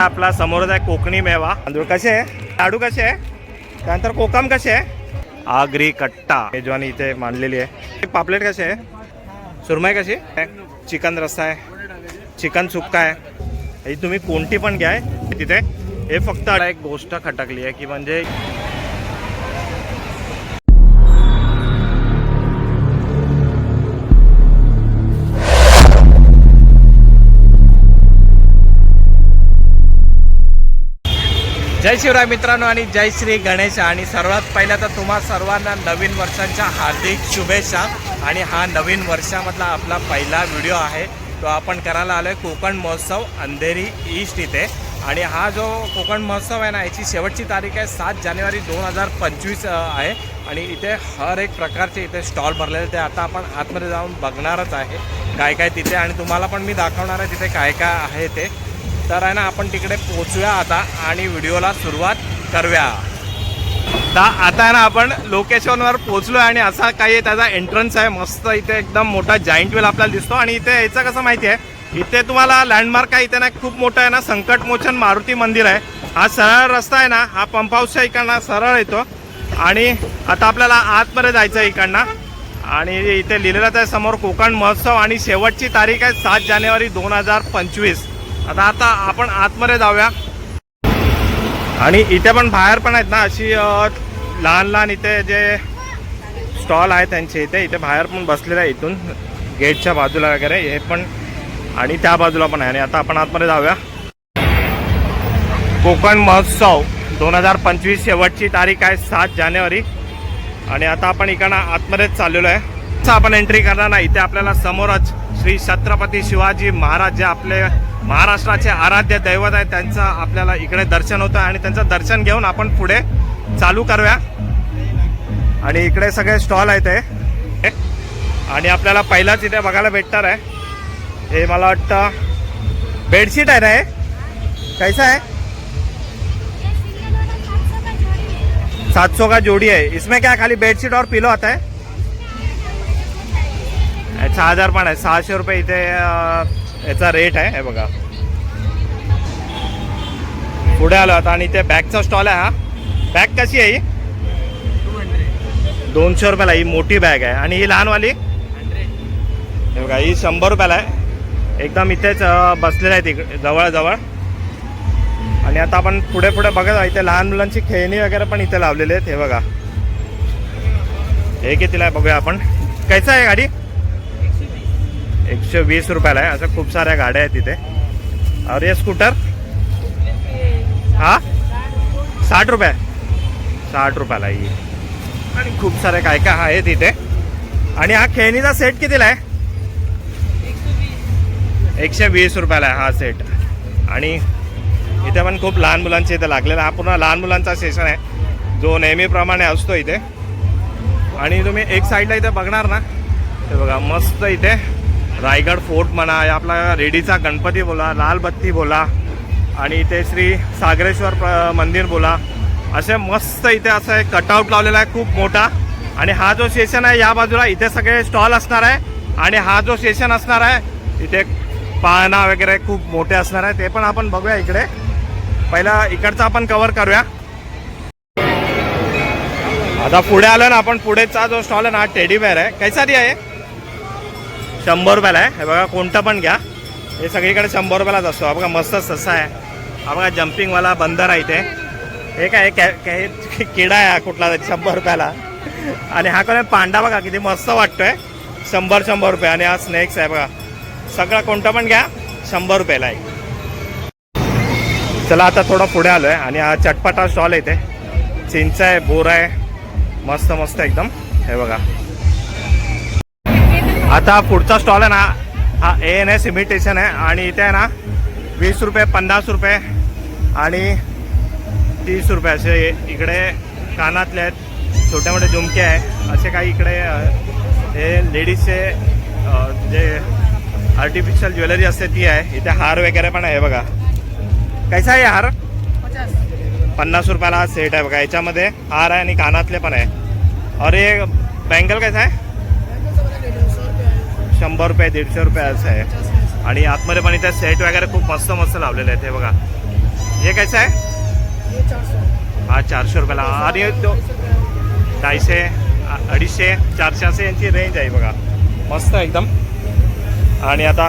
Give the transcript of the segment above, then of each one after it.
आपला समोरच आहे कोकणी मेवा. तांदूळ कसे आहे? लाडू कसे आहे? त्यानंतर कोकम कसे आहे? आगरी कट्टा. मेजवानी इथे मांडलेली आहे. पापलेट कसे आहे? सुरमई कशी? आहे चिकन रस्सा आहे. चिकन सुक्का आहे. ही तुम्ही कोणती पण घ्या तिथे. हे फक्त एक गोष्ट खटकली आहे की म्हणजे जय शिवराय मित्रांनो आणि जय श्री गणेश. आणि सर्वात पहिल्या तर तुम्हा सर्वांना नवीन वर्षांच्या हार्दिक शुभेच्छा. आणि हा नवीन वर्षामधला आपला पहिला व्हिडिओ आहे. तो आपण करायला आलो आहे कोकण महोत्सव अंधेरी ईस्ट इथे. आणि हा जो कोकण महोत्सव आहे ना याची शेवटची तारीख आहे सात जानेवारी दोन हजार पंचवीस आहे. आणि इथे हर एक प्रकारचे इथे स्टॉल भरलेले ते आता आपण आतमध्ये जाऊन बघणारच आहे. काय काय तिथे आणि तुम्हाला पण मी दाखवणार आहे तिथे काय काय आहे ते. तर आहे ना आपण तिकडे पोचूया आता आणि व्हिडिओला सुरुवात करूया. तर आता आहे ना आपण लोकेशनवर पोचलो आणि असा काही त्याचा एंट्रन्स आहे. मस्त इथे एकदम मोठा जाईंट वेल आपल्याला दिसतो. आणि इथे यायचं कसं माहिती आहे इथे तुम्हाला लँडमार्क आहे. इथे ना खूप मोठं आहे ना संकटमोचन मारुती मंदिर आहे. हा सरळ रस्ता आहे ना हा पंप हाऊसच्या इकडनं सरळ येतो. आणि आता आपल्याला आतमध्ये जायचं आहे इकडनं. आणि इथे लिहिलेलंच आहे समोर कोकण महोत्सव. आणि शेवटची तारीख आहे सात जानेवारी दोन हजार पंचवीस. आता आता आपण आतमध्ये जाऊया. आणि इथे पण बाहेर पण आहेत ना अशी लहान लहान इथे जे स्टॉल आहे त्यांचे इथे इथे बाहेर पण बसलेलं आहे इथून गेटच्या बाजूला वगैरे हे पण आणि त्या बाजूला पण आहे. आणि आता आपण आतमध्ये जाऊया. कोकण महोत्सव दोन हजार पंचवीस शेवटची तारीख आहे सात जानेवारी. आणि आता आपण इकडनं आतमध्येच चाललेलो आहे. आपण एंट्री करणार नाही. इथे आपल्याला समोरच श्री छत्रपती शिवाजी महाराज जे आपले महाराष्ट्राचे आराध्य दैवत आहे त्यांचं आपल्याला इकडे दर्शन होतं आणि त्यांचं दर्शन घेऊन आपण पुढे चालू करूया. आणि इकडे सगळे स्टॉल आहेत हे. आणि आपल्याला पहिलाच इथे बघायला भेटणार आहे. हे मला वाटतं बेडशीट आहे ना हे? कैसा आहे? सात सौ का जोड़ी है इसमें क्या खाली बेडशीट और पिलो आता है? सहा हजार पण आहे. सहाशे रुपये इथे याचा रेट आहे हे बघा. पुढे आलो आता आणि इथे बॅगचा स्टॉल आहे हा. बॅग कशी आहे ही? दोनशे रुपयाला ही मोठी बॅग आहे. आणि ही लहानवाली? हे बघा ही शंभर रुपयाला आहे. एकदम इथेच बसलेलं आहे तिकडे जवळजवळ. आणि आता आपण पुढे पुढे बघत इथे लहान मुलांची खेळणी वगैरे पण इथे लावलेली आहेत. हे बघा. हे कितीला आहे? बघूया आपण. कैसा आहे गाडी? एकशे वीस रुपयाला आहे. असं खूप साऱ्या गाड्या आहेत तिथे अरे स्कूटर हा? साठ रुपये. साठ रुपयाला ही. आणि खूप सारे काय काय आहेत इथे. आणि हा खेळणीचा सेट कितीला आहे? एकशे वीस रुपयाला आहे हा सेट आणि इथे पण खूप लहान मुलांचे इथे लागलेला हा पूर्ण लहान मुलांचा सेशन आहे. जो नेहमीप्रमाणे असतो इथे. आणि तुम्ही एक साईडला इथे बघणार ना. ते बघा मस्त इथे. रायगड फोर्ट म्हणा या आपला रेडीचा गणपती बोला लाल बत्ती बोला आणि इथे श्री सागरेश्वर मंदिर बोला. असे मस्त इथे असं एक कटआउट लावलेला आहे खूप मोठा. आणि हा जो सेशन आहे या बाजूला इथे सगळे स्टॉल असणार आहे. आणि हा जो सेशन असणार आहे इथे पाळणा वगैरे खूप मोठे असणार आहे. ते पण आपण बघूया इकडे. पहिला इकडचा आपण कवर करूया. आता पुढे आलो ना आपण पुढेचा जो स्टॉल आहे ना टेडी बेअर आहे. कैसा आहे शंभर रुपयाला आहे. हे बघा कोणतं पण घ्या. हे सगळीकडे शंभर रुपयालाच असतो. हा बघा मस्त ससा आहे. हा बघा जम्पिंगवाला बंदर आहे इथे. हे काय काय किडा आहे हा कुठला शंभर रुपयाला. आणि हा कोण पांडा बघा किती मस्त वाटतोय. शंभर शंभर रुपये. आणि हा स्नेक्स आहे बघा. सगळं कोणतं पण घ्या शंभर रुपयाला आहे. चला आता थोडं पुढे आलो आहे आणि हा चटपटा स्टॉल आहे इथे. चिंच आहे बोर आहे. मस्त मस्त एकदम. हे बघा. आता पुढचा स्टॉल आहे ना हा ए एन एस इमिटेशन आहे. आणि इथे आहे ना वीस रुपये पन्नास रुपये आणि तीस रुपये असे इकडे कानातले आहेत. छोटे मोठे झुमके आहे. असे काही इकडे हे लेडीजचे जे आर्टिफिशियल ज्वेलरी असते ती आहे. इथे हार वगैरे पण आहे बघा. कैसा आहे हार? पन्नास रुपयाला हा सेट आहे बघा. याच्यामध्ये हार आहे आणि कानातले पण आहे. ये बँगल कैसा आहे? शंभर रुपये दीडशे रुपये असं आहे. आणि आतमध्ये पण इथे सेट वगैरे खूप मस्त मस्त लावलेले आहेत हे बघा. कैसा है ये चार सौ हा चारशे रुपयाला. आणि अ- अडीचशे चारशे असे यांची रेंज आहे बघा. मस्त एकदम. आणि आता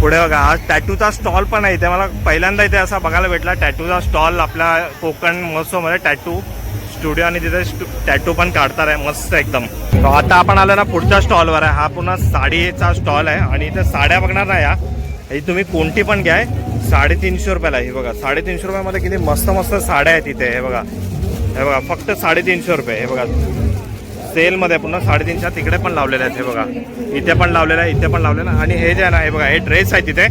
पुढे बघा आज टॅटूचा स्टॉल पण आहे इथे. मला पहिल्यांदा इथे असा बघायला भेटला टॅटूचा स्टॉल आपल्या कोकण महोत्सवमध्ये टॅटू स्टुडिओ आणि तिथे टॅटू पण काढतात आहे मस्त एकदम. आता आपण आलो ना पुढच्या स्टॉलवर आहे. हा पुन्हा साडीचा स्टॉल आहे आणि इथे साड्या बघणार ना या ही तुम्ही कोणती पण घ्याय साडेतीनशे रुपयाला आहे. हे बघा साडेतीनशे रुपयामध्ये किती मस्त मस्त साड्या आहेत इथे. हे बघा. हे बघा फक्त साडेतीनशे रुपये. हे बघा. सेलमध्ये पुन्हा साडेतीनशे तिकडे पण लावलेले आहेत. हे बघा. इथे पण लावलेलं आहे इथे पण लावलेलं आहे. आणि हे जे आहे ना हे बघा हे ड्रेस आहे तिथे.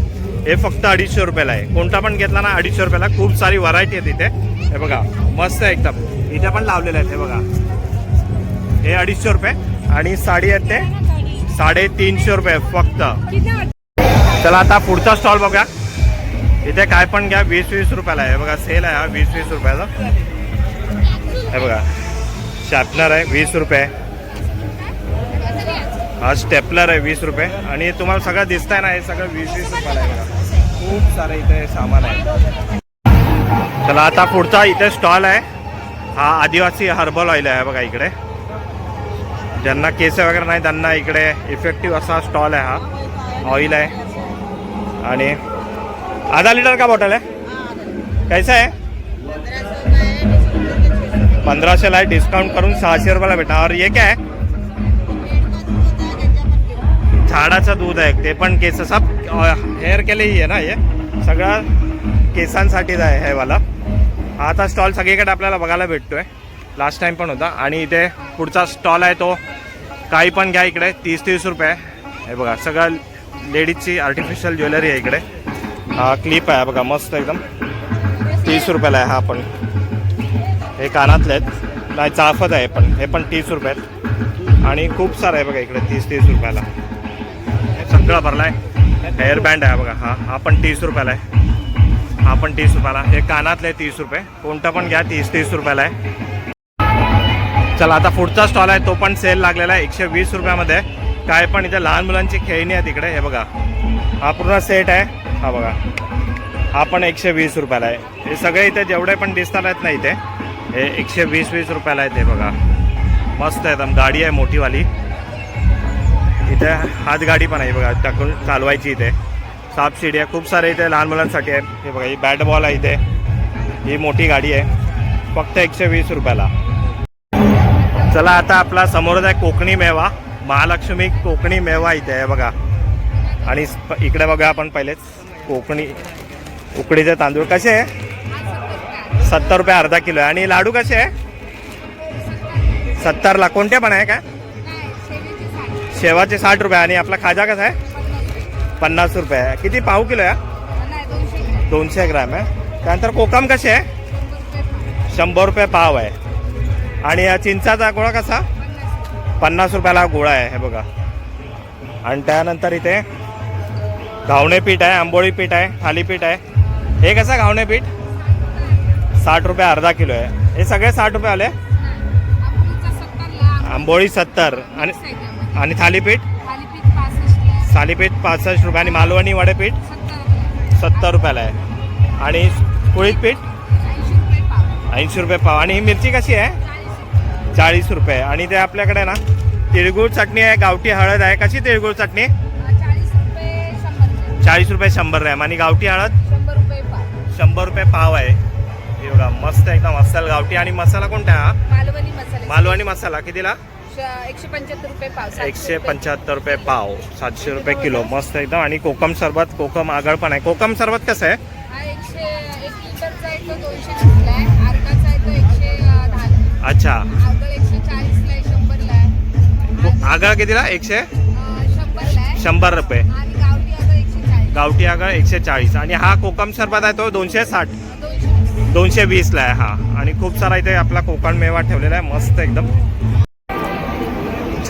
हे फक्त अडीचशे रुपयाला आहे. कोणता पण घेतला ना अडीचशे रुपयाला खूप सारी व्हरायटी आहे तिथे. हे बघा मस्त आहे एकदम. इथे पण लावलेले आहेत हे बघा. हे अडीचशे रुपये. आणि साडी आहेत ते साडेतीनशे रुपये फक्त. चला आता पुढचा स्टॉल बघा इथे काय पण घ्या वीस वीस रुपयाला आहे. हे बघा सेल आहे हा वीस वीस रुपयाचा. हे बघा शार्पनर आहे वीस रुपये. हा स्टेपलर आहे वीस रुपये. आणि तुम्हाला सगळं दिसतंय ना हे सगळं वीस वीस रुपयाला आहे बघा. खूप सारं इथे सामान आहे. चला आता पुढचा इथे स्टॉल आहे. हा आदिवासी हर्बल ऑइल आहे बघा इकडे. ज्यांना केस वगैरे नाही त्यांना इकडे इफेक्टिव्ह असा स्टॉल आहे हा. ऑइल आहे. आणि आधा लिटर का बॉटल आहे? कैसा आहे? पंधराशेला आहे. डिस्काउंट करून सहाशे रुपयाला भेटा. और ये आहे? झाडाचं दूध आहे. ते पण केस. सब हेअर के आहे ना हे सगळं केसांसाठीच आहे हे वाला. हा आता स्टॉल सगळीकडे आपल्याला बघायला भेटतोय. लास्ट टाइम पण होता. आणि इथे पुढचा स्टॉल आहे तो. काही पण घ्या इकडे. तीस तीस रुपये. हे बघा सगळं लेडीजची आर्टिफिशियल ज्वेलरी आहे इकडे. हा क्लिप आहे. बघा मस्त एकदम. तीस रुपयाला आहे हा पण. हे कानातले आहेत. नाही चाफत आहे पण. हे पण तीस रुपये आहेत. आणि खूप सारं आहे बघा इकडे. तीस तीस रुपयाला. हे सगळं भरला आहे हेअर बँड आहे बघा. हा हा पण तीस रुपयाला आहे. हा पण तीस रुपयाला. हे कानातले तीस रुपये. कोणता पण घ्या तीस तीस रुपयाला आहे. चला आता पुढचा स्टॉल आहे. तो पण सेल लागलेला आहे. एकशे वीस रुपयामध्ये. काय पण इथे लहान मुलांची खेळणी आहे तिकडे. हे बघा. हा पूर्ण सेट आहे. हा बघा. हा पण एकशे वीस रुपयाला आहे. हे सगळे इथे जेवढे पण दिसणार आहेत ना इथे हे एकशे वीस वीस रुपयाला आहे ते बघा. मस्त आहे एकदम. गाडी आहे मोठीवाली. इथे हात गाडी पण आहे. बघा टाकून चालवायची इथे. सापशिडी आहे. खूप सारे इथे लहान मुलांसाठी आहे. हे बघा ही बॅट बॉल आहे इथे. ही मोठी गाडी आहे. फक्त एकशे वीस रुपयाला. चला आता आपला समोरच आहे कोकणी मेवा. महालक्ष्मी कोकणी मेवा इथे आहे बघा. आणि इकडे बघा आपण पहिलेच कोकणी उकडीचे तांदूळ. कसे आहे? सत्तर रुपये अर्धा किलो आहे. आणि लाडू कसे आहे? सत्तरला. कोणते पण आहे का शेवाचे साठ रुपये. आणि आपला खाजा कसा आहे? पन्नास रुपये आहे. किती? पाव किलो आहे दोनशे ग्रॅम. आहे. त्यानंतर कोकम कसे आहे? शंभर रुपये पाव आहे. आणि या चिंचाचा गोळा कसा? पन्नास रुपयाला गोळा आहे हे बघा. आणि त्यानंतर इथे घावणे पीठ आहे आंबोळी पीठ आहे थालीपीठ आहे. हे कसं घावणे पीठ? साठ रुपये अर्धा किलो आहे. हे सगळे साठ रुपये आले? आंबोळी सत्तर. आणि आणि थालीपीठ थालीपीठ पासष्ट रुपये आणि मालवणी वडेपीठ सत्तर रुपयाला आहे. आणि कुळीत पीठ ऐंशी रुपये पाव. आणि ही मिरची कशी आहे? चाळीस रुपये. आणि ते आपल्याकडे ना तिळगुळ चटणी आहे गावठी हळद आहे. कशी तिळगुळ चटणी? चाळीस रुपये शंभर ग्रॅम आणि गावठी हळद? शंभर रुपये पाव आहे. बघा मस्त एकदम अस्सल गावठी. आणि मसाला कोणता हा? मालवणी मसाले. मसाला. कितीला? एकशे पंच्याहत्तर रुपये पाव सातशे एकशे रुपये. पंच्याहत्तर रुपये पाव सातशे रुपये किलो. मस्त एकदम. आणि कोकम सरबत कोकम आगळ पण आहे. कोकम सरबत कसं आहे? अच्छा. आगळ कितीला? एकशे? शंभर रुपये. गावठी आगळ एकशे चाळीस. आणि हा कोकम सरबत आहे तो दोनशे साठ. दोनशे दोनशे वीसला आहे हा. आणि खूप सारा इथे आपला कोकण मेवा ठेवलेला आहे. मस्त एकदम.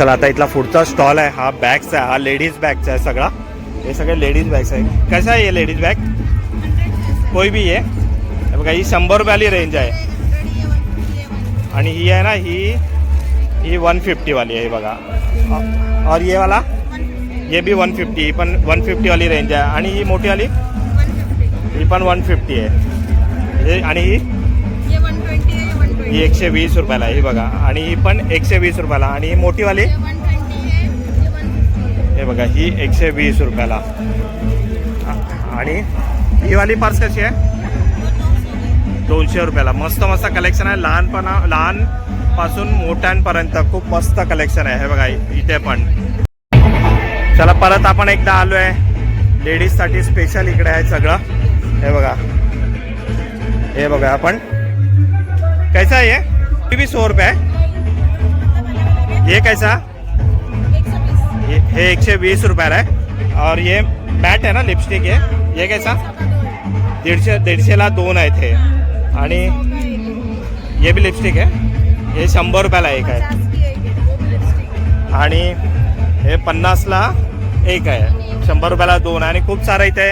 चला आता इथला पुढचा स्टॉल आहे हा बॅग्स आहे हा लेडीज बॅगचा आहे सगळा. हे सगळे लेडीज बॅग्स आहे. कसा आहे लेडीज बॅग कोई भी आहे बघा ही शंभर रुपयाली रेंज आहे. आणि ही आहे ना ही ही वन फिफ्टीवाली आहे बघा. और ये वाला? ये भी वन फिफ्टी ही पण वन फिफ्टीवाली रेंज आहे. आणि ही मोठीवाली? ही पण वन फिफ्टी आहे. हे आणि ही? ही एकशे वीस रुपयाला ही बघा. आणि ही पण एकशे वीस रुपयाला. आणि ही मोठीवाली? हे बघा ही एकशे वीस रुपयाला. आणि ही वाली पर्स कशी आहे? दोनशे रुपयाला. मस्त मस्त कलेक्शन आहे. लहानपणा लहानपासून मोठ्यांपर्यंत खूप मस्त कलेक्शन आहे. हे बघा इथे पण. चला परत आपण एकदा आलो आहे लेडीजसाठी स्पेशल इकडे आहे सगळं. हे बघा. हे बघा आपण. कैसा ये? भी सौ रुपये है। ये कैसा? एक सौ बीस रुपये हे। एकशे वीस रुपयाला आहे और ये मॅट आहे ना लिपस्टिक आहे हे कैसा? दीडशे दीडशेला दोन आहेत हे आणि हे बी लिपस्टिक आहे हे शंभर रुपयाला एक आहे आणि हे पन्नासला एक आहे शंभर रुपयाला दोन आहे आणि खूप सारं इथे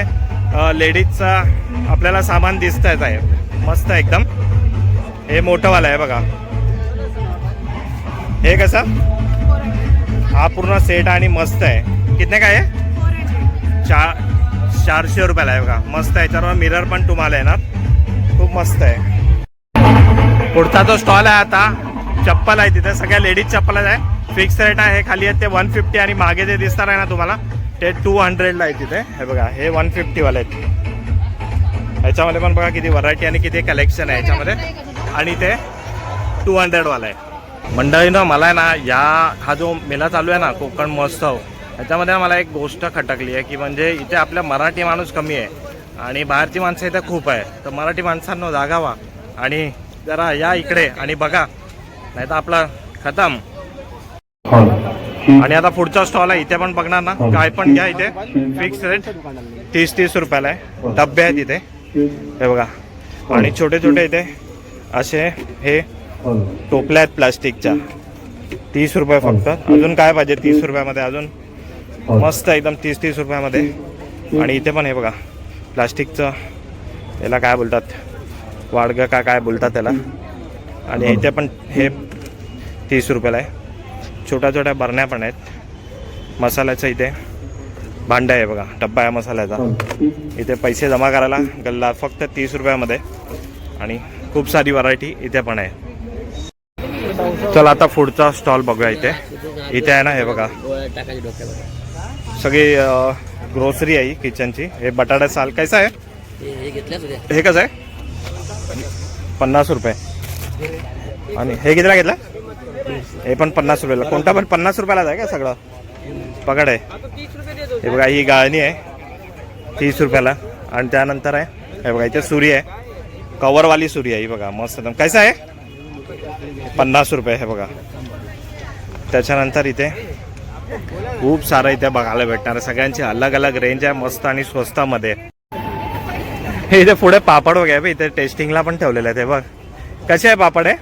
लेडीजचा आपल्याला सामान दिसत आहे मस्त एकदम. हे मोठंवाला आहे बघा. हे कसं? हा पूर्ण सेट आणि मस्त आहे. कितने काय आहे चार चारशे रुपयाला आहे बघा. मस्त आहे. त्यावर मिरर पण तुम्हाला येणार. खूप मस्त आहे. पुढचा जो स्टॉल आहे आता चप्पल आहे तिथे. सगळ्या लेडीज चप्पल आहे. फिक्स रेट आहे. खाली आहेत ते वन फिफ्टी आणि मागे जे दिसणार आहे ना तुम्हाला ते टू हंड्रेडला आहे तिथे. हे बघा हे वन फिफ्टीवाले आहेत. ह्याच्यामध्ये पण बघा किती व्हरायटी आणि किती कलेक्शन आहे याच्यामध्ये. आणि ते टू हंड्रेडवाला आहे. मंडळीनं मला आहे ना या हा जो मेला चालू आहे ना कोकण महोत्सव ह्याच्यामध्ये मला एक गोष्ट खटकली आहे की म्हणजे इथे आपल्या मराठी माणूस कमी आहे आणि बाहेरची माणसं इथे खूप आहे. तर मराठी माणसांना जागावा आणि जरा या इकडे आणि बघा नाही तर आपला खतम. आणि आता पुढचा स्टॉल आहे इथे पण बघणार ना काय पण घ्या इथे. फिक्स रेट तीस तीस रुपयाला आहे. डब्बे आहेत इथे. हे बघा. आणि छोटे छोटे इथे असे हे टोपल्या आहेत प्लास्टिकच्या. तीस रुपये फक्त. अजून काय पाहिजे तीस रुपयामध्ये? अजून मस्त एकदम तीस तीस रुपयामध्ये. आणि इथे पण हे बघा प्लास्टिकचं याला काय बोलतात? वाडगं का काय बोलतात त्याला? आणि इथे पण हे तीस रुपयाला आहे. छोट्या छोट्या बरण्या पण आहेत. मसाल्याचं इथे. भांडं आहे बघा डब्बा आहे मसाल्याचा. इथे पैसे जमा करायला गल्ला फक्त तीस रुपयामध्ये. आणि खूप सारी व्हरायटी इथे पण आहे. चला आता पुढचा स्टॉल बघूया इथे. इथे आहे ना हे बघा. सगळी ग्रोसरी आहे किचनची हे बटाटा साल कैसा आहे? हे हे हे कसं आहे? पन्नास रुपये. आणि हे कितीला घेतलं? हे पण पन्नास रुपयाला. कोणता पण पन्नास रुपयालाच आहे का सगळं? पकड आहे. हे बघा ही गाळणी आहे. तीस रुपयाला. आणि त्यानंतर आहे हे बघा इथे सुरी आहे. कवरवाली सुरी आहे ही बघा मस्त. एकदम कैसा आहे? पन्नास रुपये हे बघा. त्याच्यानंतर इथे खूप सारं इथे बघायला भेटणार सगळ्यांची अलग अलग रेंज आहे मस्त आणि स्वस्तामध्ये. हे इथे पुढे पापड वगैरे बघ, इथे टेस्टिंगला पण ठेवलेलं आहे ते बघ. कसे आहे पापड आहे.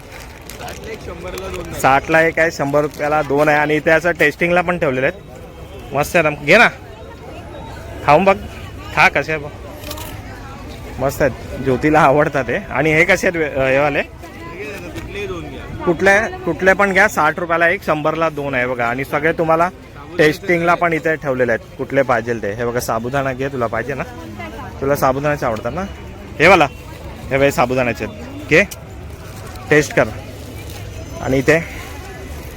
साठला एक आहे शंभर रुपयाला दोन आहे. आणि इथे असं टेस्टिंगला पण ठेवलेले आहेत. मस्त आहे ना घे ना. खाऊन बघ. खा कसे आहे बघ. मस्त आहेत. ज्योतीला आवडतात ते आणि हे कसे आहेत हेवाले हे वाले? कुठले कुठले पण घ्या. साठ रुपयाला एक शंभरला दोन आहे बघा. आणि सगळे तुम्हाला टेस्टिंगला पण इथे ठेवलेले आहेत. कुठले पाहिजे ते. हे बघा साबुदाणा घे. तुला पाहिजे ना. तुला साबुदाण्याचे आवडतात ना. हे वाला. हे बघा साबुदाण्याचे आहेत. घे. टेस्ट कर. आणि इथे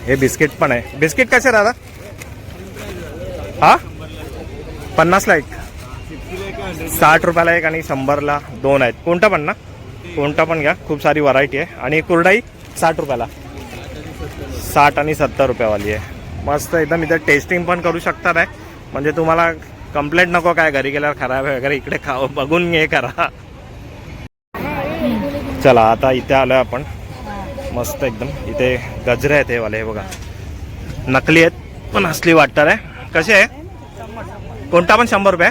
हे बिस्किट पण आहे. बिस्किट कसे दादा? हा? पन्नासला एक. साठ रुपयाला एक आणि शंभरला दोन आहेत. कोणता पण ना? कोणता पण घ्या. खूप सारी व्हरायटी आहे. आणि कुरडाई साठ रुपयाला. साठ आणि सत्तर रुपयावाली आहे. मस्त एकदम इथे टेस्टिंग पण करू शकतात आहे. म्हणजे तुम्हाला कंप्लेंट नको काय? घरी गेल्यावर खराब आहे वगैरे इकडे खाव. बघून हे करा. चला आता इथे आलोय आपण. मस्त एकदम. इथे गजरे आहेत हे वाले हे बघा. नकली आहेत पण असली वाटतात आहे. कसे आहे? कोणता पण शंभर रुपये.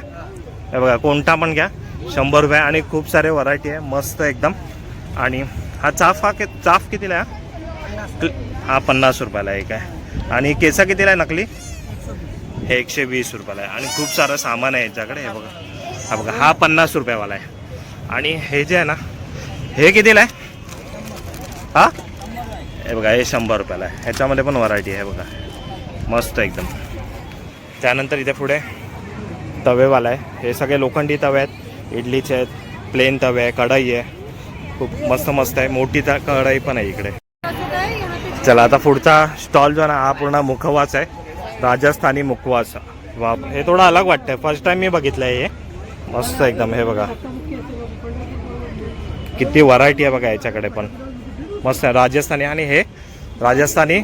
हे बघा कोणता पण घ्या. शंभर रुपये आणि खूप सारे व्हरायटी आहे. मस्त एकदम. आणि हा चाफ हा के चाफ कितीला आहे? हा पन्नास रुपयाला एक आहे. आणि केसा कितीला आहे नकली? हे एकशे वीस रुपयाला आहे. आणि खूप सारं सामान आहे याच्याकडे. हे बघा. हा बघा हा पन्नास रुपयावाला आहे. आणि हे जे आहे ना हे कितीला आहे? हा? हे बघा हे शंभर रुपयाला आहे. ह्याच्यामध्ये पण व्हरायटी आहे बघा. मस्त एकदम. त्यानंतर इथे पुढे तवेवाला आहे. हे सगळे लोखंडी तवे आहेत. इडलीचे आहेत. प्लेन तवे आहे. कढई आहे. खूप मस्त मस्त आहे. मोठी तर कढई पण आहे इकडे. चला आता पुढचा स्टॉल जो ना हा पूर्ण मुखवास आहे. राजस्थानी मुखवास. वा हे थोडं अलग वाटतंय. फर्स्ट टाइम मी बघितलं आहे हे. मस्त एकदम हे बघा. किती व्हरायटी आहे बघा याच्याकडे पण. मस्त आहे. राजस्थानी आणि हे राजस्थानी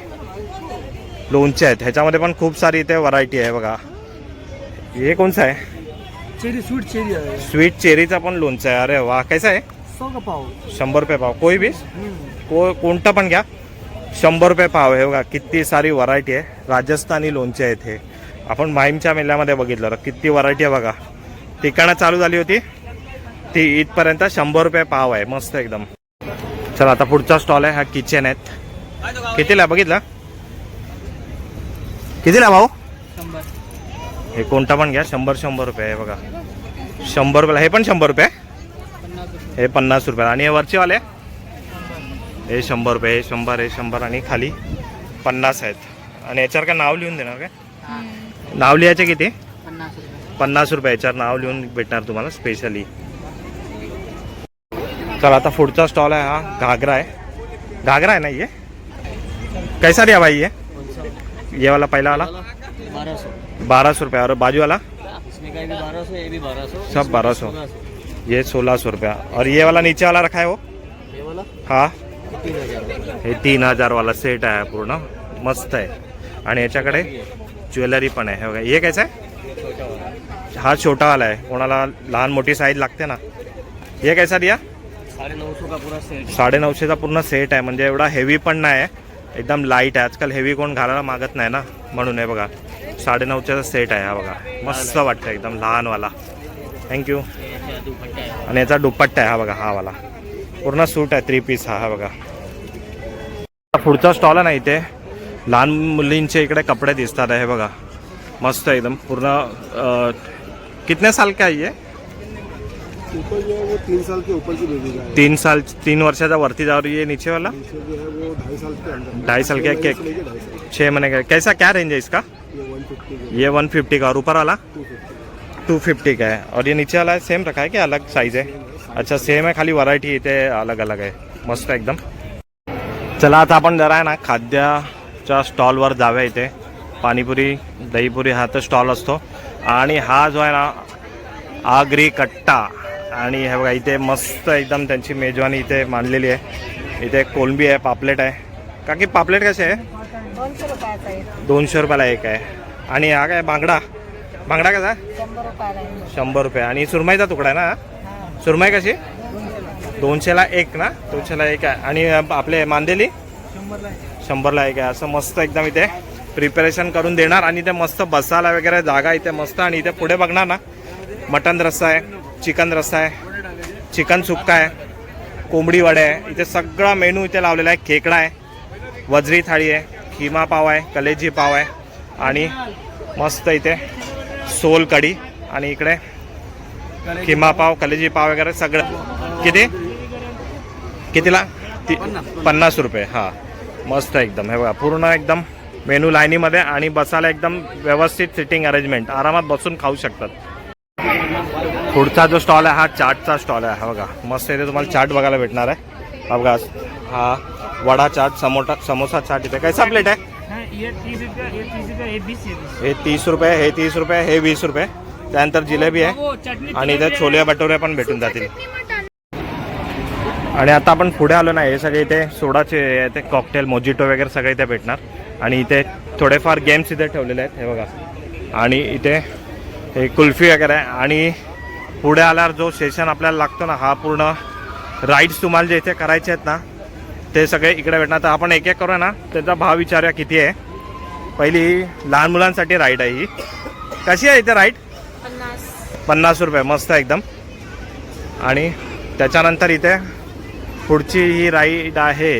लोणचे आहेत. ह्याच्यामध्ये पण खूप सारी इथे व्हरायटी आहे बघा. हे कोणचं आहे? चेरी स्वीट चेरी आहे. स्वीट चेरीचा पण लोणचं आहे. अरे वा कैसा आहे? पाव. शंभर रुपये पाव. कोई बी को कोणतं पण घ्या. शंभर रुपये पाव आहे बघा. किती सारी व्हरायटी आहे. राजस्थानी लोणचे आहेत हे. आपण माहीमच्या मेल्यामध्ये बघितलं. किती व्हरायटी आहे बघा. ठिकाणं चालू झाली होती. ती इथपर्यंत शंभर रुपये पाव आहे. मस्त एकदम. चला आता पुढचा स्टॉल आहे. हा किचन आहेत. कितीला बघितला? कितीला भाऊ? हे कोणता पण घ्या शंभर शंभर रुपये आहे बघा. शंभर रुपयाला हे पण शंभर रुपये? हे पन्नास रुपये आणि हे वरचेवाले हे शंभर रुपये हे शंभर हे शंभर आणि खाली पन्नास आहेत. आणि याच्यावर काय नाव लिहून देणार काय? नाव लिहायचे किती? पन्नास रुपये. याच्यावर नाव लिहून भेटणार तुम्हाला स्पेशली चला आता पुढचा स्टॉल आहे हा. घागरा आहे. घागरा आहे ना ये? कैसा दिया भाई ये? ये वाला पहला वाला? बारह सौ। रुपये। और बाजू वाला इसमें का भी बारह सौ ये भी बारह सौ। सब 1200. ये सोलह सौ रुपया। और ये वाला नीचे वाला रखा है वो? ये वाला? हा। तीन हजार हे तीन हजारवाला सेट आहे पूर्ण। मस्त आहे. आणि याच्याकडे ज्वेलरी पण आहे. हे बघा हे कायचं आहे? छोटा वाला हा छोटावाला आहे. कोणाला लहान मोठी साईज लागते ना. हे कैसा सेट साडे नऊशेचा पूर्ण सेट आहे. म्हणजे एवढा हेवी पण नाही आहे. एकदम लाइट आहे. आजकाल हेवी कोण घालायला मागत नाही ना? म्हणून आहे बघा. साडे सेट आहे हा बघा. मस्त वाटतं एकदम लहानवाला. थँक्यू आणि याचा दुपट्टा आहे हा बघा हा वाला. पूर्ण सूट आहे थ्री पीस हा हा बघा. पुढचा स्टॉल आहे ना इथे. लहान मुलींचे इकडे कपडे दिसतात आहे हे बघा. मस्त एकदम पूर्ण कितने साल का आहे ये? ऊपर जो है वो तीन साल के ऊपर की बेबी का है। तीन साल तीन वर्षाचा वरती जावर ये नीचे वाला नीचे जो है वो ढाई साल के अंदर। ढाई साल के छह केक महीने से लेके ढाई साल। छः महीने का। कैसा क्या रेंज है इसका? ये वन फिफ्टी ये वन फिफ्टी का। और ऊपर वाला टू फिफ्टी टू फिफ्टी का है। और ये नीचे वाला सेम रखा है क्या? अलग साइज है? अच्छा सेम आहे खाली व्हरायटी इथे अलग अलग आहे मस्त एकदम। चला आता आपण जरा आहे ना खाद्याच्या स्टॉलवर जाऊया इथे. पाणीपुरी दहीपुरी हा तर स्टॉल असतो. आणि हा जो आहे ना आगरी कट्टा. आणि हे बघा इथे मस्त एकदम त्यांची मेजवानी इथे मांडलेली आहे. इथे कोलंबी आहे पापलेट आहे. का की पापलेट कसे आहे? दोनशे रुपयाला एक आहे. आणि हा काय बांगडा? बांगडा कसा? शंभर रुपये. आणि सुरमईचा तुकडा आहे ना? हा. सुरमई कशी? दोनशेला एक ना? दोनशेला एक आहे. आणि आपले मांदेली? शंभरला एक. आहे. असं मस्त एकदम इथे प्रिपरेशन करून देणार. आणि इथे मस्त बसायला वगैरे जागा इथे मस्त. आणि इथे पुढे बघणार ना? मटन रस्सा आहे. चिकन रस्सा आहे चिकन सुक्का आहे कोंबडी वडे आहे. इथे सगळा मेनू इथे लावलेला आहे. खेकडा आहे वजरी थाळी आहे खिमा पाव आहे कलेजी पाव आहे आणि मस्त इथे सोल कढी आणि इकडे खिमा पाव कलेजी पाव वगैरे सगळं. किती? कितीला? ती पन्नास रुपये. हां. मस्त एकदम. हे बघा पूर्ण एकदम मेनू लाईनीमध्ये आणि बसायला एकदम व्यवस्थित सिटिंग अरेंजमेंट. आरामात बसून खाऊ शकतात. पुढचा जो स्टॉल आहे हा चाटचा स्टॉल आहे. हा बघा मस्त इथे तुम्हाला चाट बघायला भेटणार आहे. हा बघा हा वडा चाट समोटा समोसा चाट इथे. कैसा प्लेट आहे? हे तीस रुपये हे तीस रुपये हे वीस रुपये. त्यानंतर जिलेबी आहे. चटनी आणि इथे छोले भटुरे पण भेटून जातील. आणि आता आपण पुढे आलो ना हे सगळे इथे सोडाचे हे ते कॉकटेल मोजिटो वगैरे सगळे इथे भेटणार. आणि इथे थोडेफार गेम्स इथे ठेवलेले आहेत हे बघा. आणि इथे हे कुल्फी वगैरे आहे. आणि पुढे आल्यावर जो सेशन आपल्याला लागतो ना हा पूर्ण राईड्स तुम्हाला जे इथे करायचे आहेत ना ते सगळे इकडे भेटणार. तर आपण एक एक करूया ना त्याचा भाव विचारूया किती आहे. पहिली लहान मुलांसाठी राईड आहे ही. कशी आहे इथे राईड पन्नास. पन्नास रुपये मस्त एकदम. आणि त्याच्यानंतर इथे पुढची ही राईड आहे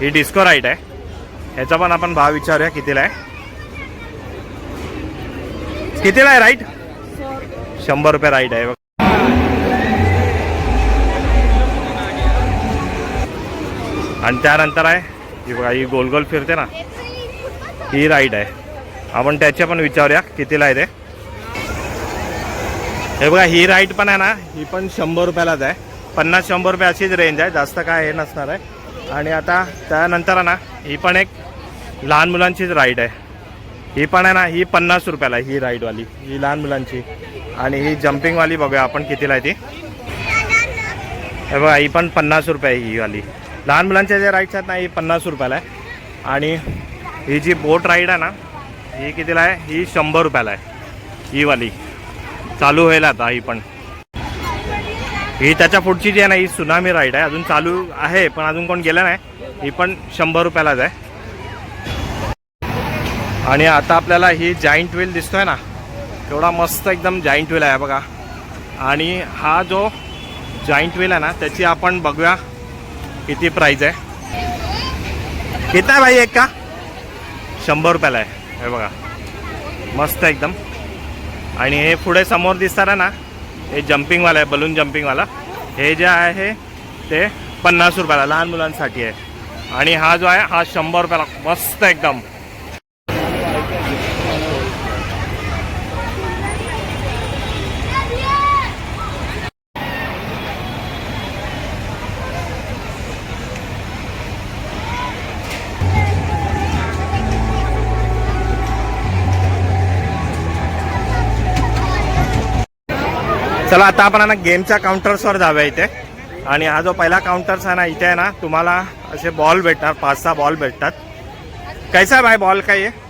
ही डिस्को राईड आहे. ह्याचा पण आपण भाव विचारूया कितीला आहे. कितीला आहे राईड शंभर रुपये राईड आहे आणि त्यानंतर आहे ही बघा ही गोल गोल फिरते ना. ही राईड आहे. आपण त्याच्या पण विचारूया कितीला आहे ते. हे बघा ही राईड पण आहे ना ही पण शंभर रुपयालाच आहे. पन्नास शंभर रुपये अशीच रेंज आहे जास्त काय हे नसणार आहे. आणि आता त्यानंतर आहे ना ही पण एक लहान मुलांचीच राईड आहे. ही पण आहे ना ही पन्नास रुपयाला आहे, ही राईडवाली ही लहान मुलांची. आणि ही जम्पिंगवाली बघूया आपण कितीला आहे ती. हे बघा ही पण पन्नास रुपये आहे ही वाली. लहान मुलांच्या जे राईड्स आहेत ना ही पन्नास रुपयाला आहे. आणि ही जी बोट राईड आहे ना ही कितीला आहे? ही शंभर रुपयाला आहे. ही वाली. चालू होईल आता ही पण. ही त्याच्या पुढची जी आहे ना ही सुनामी राईड आहे. अजून चालू आहे पण अजून कोण गेलं नाही. ही पण शंभर रुपयालाच आहे. आणि आता आपल्याला ही जाईंट व्हील दिसतोय ना एवढा मस्त एकदम जाईंट व्हील आहे बघा. आणि हा जो जाईंट व्हील आहे ना त्याची आपण बघूया. किती प्राईज आहे? किती आहे भाई एक का? शंभर रुपयाला आहे. हे बघा. मस्त एकदम. आणि हे पुढे समोर दिसताना ना हे जम्पिंगवाला आहे बलून जम्पिंगवाला हे जे आहे ते पन्नास रुपयाला लहान मुलांसाठी आहे. आणि हा जो आहे हा शंभर रुपयाला. मस्त एकदम. चला आता आपण आहे ना गेमच्या काउंटर्सवर जाऊया इथे. आणि हा जो पहिला काउंटर्स आहे ना इथे आहे ना तुम्हाला असे बॉल भेटणार पाच सहा बॉल भेटतात. कैसा आहे भाई बॉल काय आहे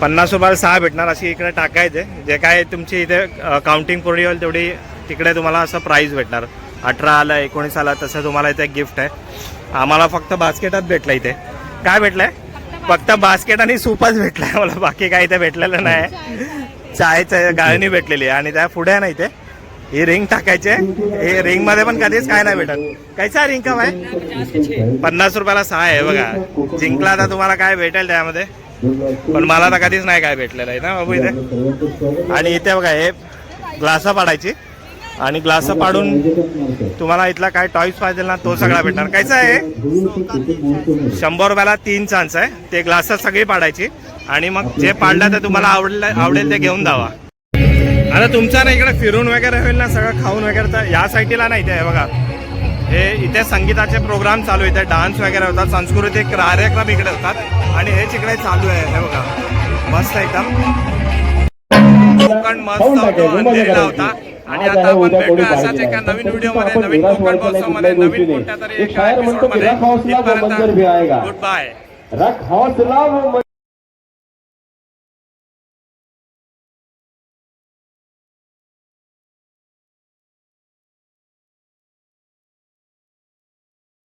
पन्नास रुपयाला सहा भेटणार अशी इकडे टाकायचे जे काय तुमची इथे काउंटिंग पूर्ण होईल तेवढी तिकडे तुम्हाला असं प्राईज भेटणार. अठरा आलं एकोणीस आलं तसं तुम्हाला इथे गिफ्ट आहे. आम्हाला फक्त बास्केटच भेटलं इथे. काय भेटलंय? फक्त बास्केट आणि सूपच भेटलाय. मला बाकी काही इथे भेटलेलं नाही. चायचं गाळणी भेटलेली आहे. आणि त्या पुढे आहे ना इथे ही रिंग टाकायचे हे रिंगमध्ये पण कधीच काय नाही भेटत. कैसा रिंग का भाई? पन्नास रुपयाला सहा आहे बघा. जिंकला तर तुम्हाला काय भेटेल त्यामध्ये? पण मला तर कधीच नाही काय भेटलेलं आहे ना बाबू इथे? आणि इथे बघा हे ग्लास पाडायची. आणि ग्लास पाडून तुम्हाला इथला काय टॉईस पाहिजे ना तो सगळा भेटणार. कायचा आहे? शंभर रुपयाला तीन चान्स आहे. ते ग्लास सगळी पाडायची. आणि मग जे पाडलं तर तुम्हाला आवडलं आवडेल ते घेऊन जावा. आता तुमचा ना इकडे फिरून वगैरे होईल ना सगळं खाऊन वगैरे तर या साईटीला नाही ते बघा. हे इथे संगीताचे प्रोग्राम चालू इथे डान्स वगैरे होतात सांस्कृतिक कार्यक्रम इकडे होतात. आणि हेच इकडे चालू आहे हे बघा. मस्त एकदम. कोकण मस्त होता आणि आता आपण भेटूया असाच एका नवीन व्हिडिओमध्ये नवीन कोकण महोत्सवमध्ये नवीन कोणत्या तरी एक भी आएगा गुड बाय रख हौसला वो